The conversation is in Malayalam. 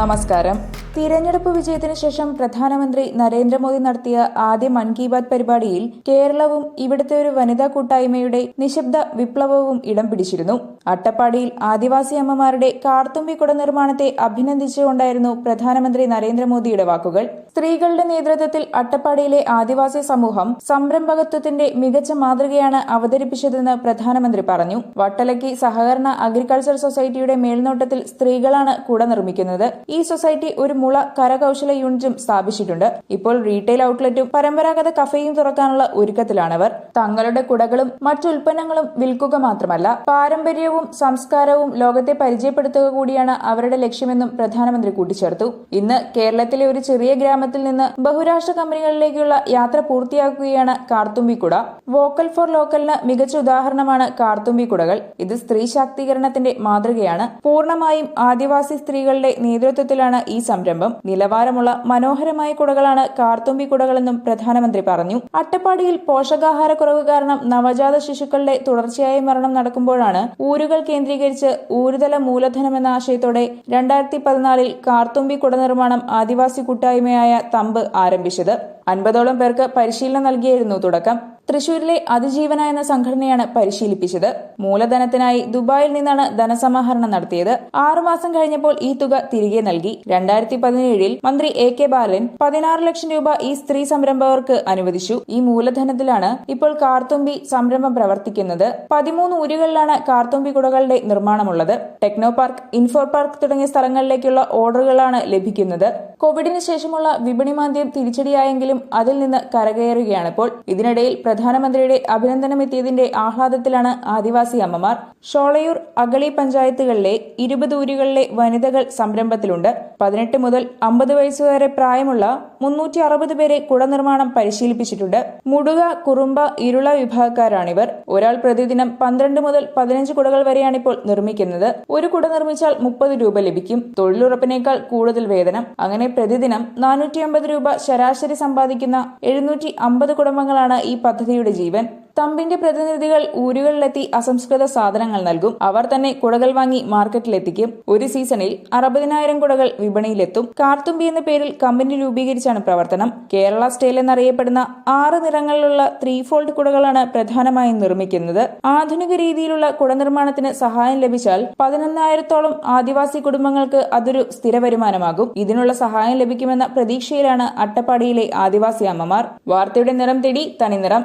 നമസ്കാരം. തിരഞ്ഞെടുപ്പ് വിജയത്തിന് ശേഷം പ്രധാനമന്ത്രി നരേന്ദ്രമോദി നടത്തിയ ആദ്യ മൻ കി ബാത് പരിപാടിയിൽ കേരളവും ഇവിടുത്തെ ഒരു വനിതാ കൂട്ടായ്മയുടെ നിശബ്ദ വിപ്ലവവും ഇടം പിടിച്ചിരുന്നു. അട്ടപ്പാടിയിൽ ആദിവാസി അമ്മമാരുടെ കാർത്തുമ്പിക്കുട നിർമ്മാണത്തെ അഭിനന്ദിച്ചുകൊണ്ടായിരുന്നു പ്രധാനമന്ത്രി നരേന്ദ്രമോദിയുടെ വാക്കുകൾ. സ്ത്രീകളുടെ നേതൃത്വത്തിൽ അട്ടപ്പാടിയിലെ ആദിവാസി സമൂഹം സംരംഭകത്വത്തിന്റെ മികച്ച മാതൃകയാണ് അവതരിപ്പിച്ചതെന്ന് പ്രധാനമന്ത്രി പറഞ്ഞു. വട്ടലക്കി സഹകരണ അഗ്രികൾച്ചർ സൊസൈറ്റിയുടെ മേൽനോട്ടത്തിൽ സ്ത്രീകളാണ് കുട നിർമ്മിക്കുന്നത്. ഈ സൊസൈറ്റി ഒരു മുള കരകൗശല യൂണിറ്റും സ്ഥാപിച്ചിട്ടുണ്ട്. ഇപ്പോൾ റീറ്റെയിൽ ഔട്ട്ലെറ്റും പരമ്പരാഗത കഫേയും തുറക്കാനുള്ള ഒരുക്കത്തിലാണവർ. തങ്ങളുടെ കുടകളും മറ്റു ഉൽപ്പന്നങ്ങളും വിൽക്കുക മാത്രമല്ല പാരമ്പര്യവും സംസ്കാരവും ലോകത്തെ പരിചയപ്പെടുത്തുക കൂടിയാണ് അവരുടെ ലക്ഷ്യമെന്നും പ്രധാനമന്ത്രി കൂട്ടിച്ചേർത്തു. ഇന്ന് കേരളത്തിലെ ഒരു ചെറിയ ഗ്രാമത്തിൽ നിന്ന് ബഹുരാഷ്ട്ര കമ്പനികളിലേക്കുള്ള യാത്ര പൂർത്തിയാക്കുകയാണ് കാർത്തുമ്പിക്കുട. വോക്കൽ ഫോർ ലോക്കലിന് മികച്ച ഉദാഹരണമാണ് കാർത്തുമ്പിക്കുടകൾ. ഇത് സ്ത്രീ ശാക്തീകരണത്തിന്റെ മാതൃകയാണ്. പൂർണമായും ആദിവാസി സ്ത്രീകളുടെ നേതൃത്വത്തിലാണ് ഈ സംരംഭം. നിലവാരമുള്ള മനോഹരമായ കുടകളാണ് കാർത്തുമ്പി കുടകളെന്നും പ്രധാനമന്ത്രി പറഞ്ഞു. അട്ടപ്പാടിയിൽ പോഷകാഹാരക്കുറവ് കാരണം നവജാത ശിശുക്കളുടെ തുടർച്ചയായ മരണം നടക്കുമ്പോഴാണ് ഊരുകൾ കേന്ദ്രീകരിച്ച് ഊരുതല മൂലധനം എന്ന ആശയത്തോടെ രണ്ടായിരത്തി പതിനാലിൽ കാർത്തുമ്പി കുട നിർമ്മാണം ആദിവാസി കൂട്ടായ്മയായ തമ്പ് ആരംഭിച്ചത്. അൻപതോളം പേർക്ക് പരിശീലനം നൽകിയായിരുന്നു തുടക്കം. തൃശൂരിലെ അതിജീവന എന്ന സംഘടനയാണ് പരിശീലിപ്പിച്ചത്. മൂലധനത്തിനായി ദുബായിൽ നിന്നാണ് ധനസമാഹരണം നടത്തിയത്. ആറുമാസം കഴിഞ്ഞപ്പോൾ ഈ തുക തിരികെ നൽകി. രണ്ടായിരത്തി പതിനേഴിൽ മന്ത്രി എ കെ ബാലൻ പതിനാറ് ലക്ഷം രൂപ ഈ സ്ത്രീ സംരംഭകർക്ക് അനുവദിച്ചു. ഈ മൂലധനത്തിലാണ് ഇപ്പോൾ കാർത്തുമ്പി സംരംഭം പ്രവർത്തിക്കുന്നത്. പതിമൂന്ന് ഊരുകളിലാണ് കാർത്തുമ്പി കുടകളുടെ നിർമ്മാണമുള്ളത്. ടെക്നോ പാർക്ക് ഇൻഫോ പാർക്ക് തുടങ്ങിയ സ്ഥലങ്ങളിലേക്കുള്ള ഓർഡറുകളാണ് ലഭിക്കുന്നത്. കോവിഡിന് ശേഷമുള്ള വിപണി മാന്ദ്യം തിരിച്ചടിയായെങ്കിലും അതിൽ നിന്ന് കരകയറുകയാണിപ്പോൾ. ഇതിനിടയിൽ പ്രധാനമന്ത്രിയുടെ അഭിനന്ദനം അഭിനന്ദനമെത്തിയതിന്റെ ആഹ്ലാദത്തിലാണ് ആദിവാസി അമ്മമാർ ഷോളയൂർ അഗളി പഞ്ചായത്തുകളിലെ ഇരുപത് ഊരുകളിലെ വനിതകൾ സംരംഭത്തിലുണ്ട്. പതിനെട്ട് മുതൽ അമ്പത് വയസ്സുവരെ പ്രായമുള്ള മുന്നൂറ്റി അറുപത് പേരെ കുടനിർമ്മാണം പരിശീലിപ്പിച്ചിട്ടുണ്ട്. മുടുക കുറുമ്പ ഇരുള വിഭാഗക്കാരാണിവർ. ഒരാൾ പ്രതിദിനം പന്ത്രണ്ട് മുതൽ പതിനഞ്ച് കുടകൾ വരെയാണിപ്പോൾ നിർമ്മിക്കുന്നത്. ഒരു കുട നിർമ്മിച്ചാൽ മുപ്പത് രൂപ ലഭിക്കും. തൊഴിലുറപ്പിനേക്കാൾ കൂടുതൽ വേതനം. അങ്ങനെ പ്രതിദിനം നാനൂറ്റി രൂപ ശരാശരി സമ്പാദിക്കുന്ന എഴുന്നൂറ്റി അമ്പത് കുടുംബങ്ങളാണ് ഈ പദ്ധതിയുടെ ജീവൻ. തമ്പിന്റെ പ്രതിനിധികൾ ഊരുകളിലെത്തി അസംസ്കൃത സാധനങ്ങൾ നൽകും. അവർ തന്നെ കുടകൾ വാങ്ങി മാർക്കറ്റിലെത്തിക്കും. ഒരു സീസണിൽ അറുപതിനായിരം കുടകൾ വിപണിയിലെത്തും. കാർത്തുമ്പി എന്ന പേരിൽ കമ്പനി രൂപീകരിച്ചാണ് പ്രവർത്തനം. കേരള സ്റ്റൈൽ എന്നറിയപ്പെടുന്ന ആറ് നിറങ്ങളിലുള്ള ത്രീ ഫോൾഡ് കുടകളാണ് പ്രധാനമായും നിർമ്മിക്കുന്നത്. ആധുനിക രീതിയിലുള്ള കുട നിർമ്മാണത്തിന് സഹായം ലഭിച്ചാൽ പതിനൊന്നായിരത്തോളം ആദിവാസി കുടുംബങ്ങൾക്ക് അതൊരു സ്ഥിര വരുമാനമാകും. ഇതിനുള്ള സഹായം ലഭിക്കുമെന്ന പ്രതീക്ഷയിലാണ് അട്ടപ്പാടിയിലെ ആദിവാസി അമ്മമാർ. വാർത്തയുടെ നിറം തേടി തനിനിറം.